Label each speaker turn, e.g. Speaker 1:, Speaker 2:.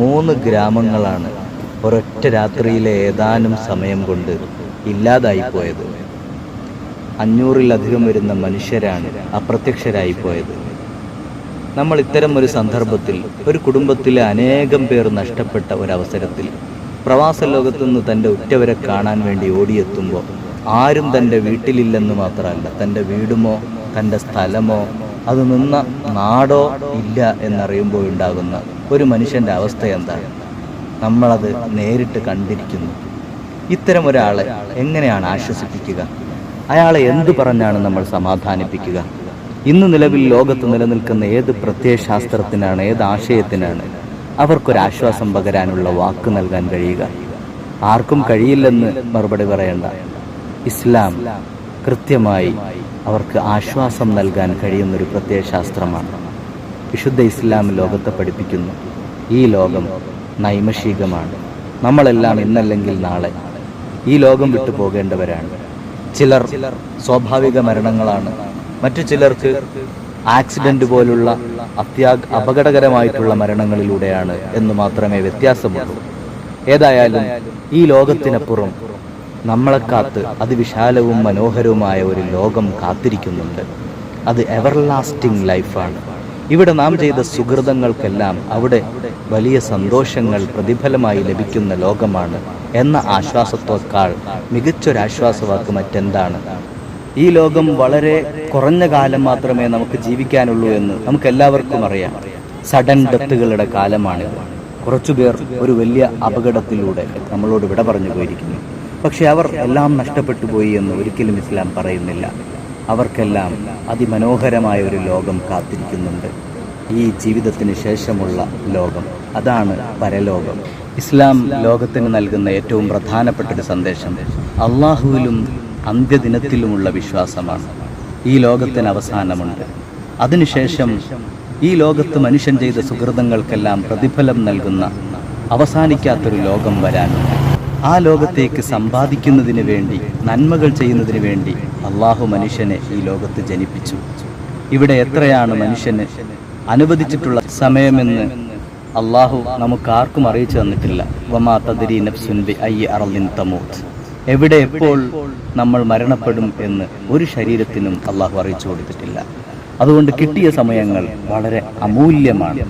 Speaker 1: മൂന്ന് ഗ്രാമങ്ങളാണ് ഒരൊറ്റ രാത്രിയിലെ ഏതാനും സമയം കൊണ്ട് ഇല്ലാതായി പോയത്. അഞ്ഞൂറിലധികം വരുന്ന മനുഷ്യരാണ് അപ്രത്യക്ഷരായി പോയത്. നമ്മൾ ഇത്തരം ഒരു സന്ദർഭത്തിൽ ഒരു കുടുംബത്തിലെ അനേകം പേർ നഷ്ടപ്പെട്ട ഒരവസരത്തിൽ പ്രവാസ ലോകത്തു നിന്ന് തന്റെ ഉറ്റവരെ കാണാൻ വേണ്ടി ഓടിയെത്തുമ്പോൾ ആരും തന്റെ വീട്ടിലില്ലെന്ന് മാത്രമല്ല തന്റെ വീടുമോ തന്റെ സ്ഥലമോ അത് നിന്ന നാടോ ഇല്ല എന്നറിയുമ്പോൾ ഉണ്ടാകുന്ന ഒരു മനുഷ്യന്റെ അവസ്ഥ എന്താണ് നമ്മളത് നേരിട്ട് കണ്ടിരിക്കുന്നു. ഇത്തരം ഒരാളെ എങ്ങനെയാണ് ആശ്വസിപ്പിക്കുക? അയാളെ എന്തു പറഞ്ഞാണ് നമ്മൾ സമാധാനിപ്പിക്കുക? ഇന്ന് നിലവിൽ ലോകത്ത് നിലനിൽക്കുന്ന ഏത് പ്രത്യയശാസ്ത്രത്തിനാണ് ഏത് ആശയത്തിനാണ് അവർക്കൊരാശ്വാസം പകരാനുള്ള വാക്ക് നൽകാൻ കഴിയുക? ആർക്കും കഴിയില്ലെന്ന് മറുപടി പറയേണ്ട. ഇസ്ലാം കൃത്യമായി അവർക്ക് ആശ്വാസം നൽകാൻ കഴിയുന്നൊരു പ്രത്യയശാസ്ത്രമാണ്. വിശുദ്ധ ഇസ്ലാം ലോകത്തെ പഠിപ്പിക്കുന്നു. ഈ ലോകം നൈമഷികമാണ്. നമ്മളെല്ലാം ഇന്നല്ലെങ്കിൽ നാളെ ഈ ലോകം വിട്ടു പോകേണ്ടവരാണ്. ചിലർ സ്വാഭാവിക മരണങ്ങളാണ്. മറ്റു ചിലർക്ക് ആക്സിഡന്റ് പോലുള്ള അത്യാ അപകടകരമായിട്ടുള്ള മരണങ്ങളിലൂടെയാണ് എന്ന് മാത്രമേ വ്യത്യാസമുള്ളൂ. ഏതായാലും ഈ ലോകത്തിനപ്പുറം നമ്മളെ കാത്ത് അതിവിശാലവും മനോഹരവുമായ ഒരു ലോകം കാത്തിരിക്കുന്നുണ്ട്. അത് എവർലാസ്റ്റിംഗ് ലൈഫാണ് ഇവിടെ നാം ചെയ്ത സുഹൃതങ്ങൾക്കെല്ലാം അവിടെ വലിയ സന്തോഷങ്ങൾ പ്രതിഫലമായി ലഭിക്കുന്ന ലോകമാണ് എന്ന ആശ്വാസത്തേക്കാൾ മികച്ചൊരാശ്വാസവാക്ക് മറ്റെന്താണ്? ഈ ലോകം വളരെ കുറഞ്ഞ കാലം മാത്രമേ നമുക്ക് ജീവിക്കാനുള്ളൂ എന്ന് നമുക്ക് എല്ലാവർക്കും അറിയാം. സഡൻ ഡെത്തുകളുടെ കാലമാണിത്. കുറച്ചുപേർ ഒരു വലിയ അപകടത്തിലൂടെ നമ്മളോട് വിട പറഞ്ഞു പോയിരിക്കുന്നു. പക്ഷെ അവർ എല്ലാം നഷ്ടപ്പെട്ടു പോയി എന്ന് ഒരിക്കലും ഇസ്ലാം പറയുന്നില്ല. അവർക്കെല്ലാം അതിമനോഹരമായ ഒരു ലോകം കാത്തിരിക്കുന്നുണ്ട്. ഈ ജീവിതത്തിന് ശേഷമുള്ള ലോകം അതാണ് പരലോകം. ഇസ്ലാം ലോകത്തിന് നൽകുന്ന ഏറ്റവും പ്രധാനപ്പെട്ട ഒരു സന്ദേശം അള്ളാഹുവിലും അന്ത്യദിനത്തിലുമുള്ള വിശ്വാസമാണ്. ഈ ലോകത്തിന് അവസാനമുണ്ട്. അതിനുശേഷം ഈ ലോകത്ത് മനുഷ്യൻ ചെയ്ത സുഹൃതങ്ങൾക്കെല്ലാം പ്രതിഫലം നൽകുന്ന അവസാനിക്കാത്തൊരു ലോകം വരാനുണ്ട്. ആ ലോകത്തേക്ക് സമ്പാദിക്കുന്നതിന് വേണ്ടി നന്മകൾ ചെയ്യുന്നതിന് വേണ്ടി അള്ളാഹു മനുഷ്യനെ ഈ ലോകത്ത് ജനിപ്പിച്ചു. ഇവിടെ എത്രയാണ് മനുഷ്യന് അനുവദിച്ചിട്ടുള്ള സമയമെന്ന് അള്ളാഹു നമുക്ക് ആർക്കും അറിയിച്ചു തന്നിട്ടില്ല. വമാ എവിടെ എപ്പോൾ നമ്മൾ മരണപ്പെടും എന്ന് ഒരു ശരീരത്തിനും അള്ളാഹു അറിയിച്ചു കൊടുത്തിട്ടില്ല. അതുകൊണ്ട് കിട്ടിയ സമയങ്ങൾ വളരെ അമൂല്യമാണ്.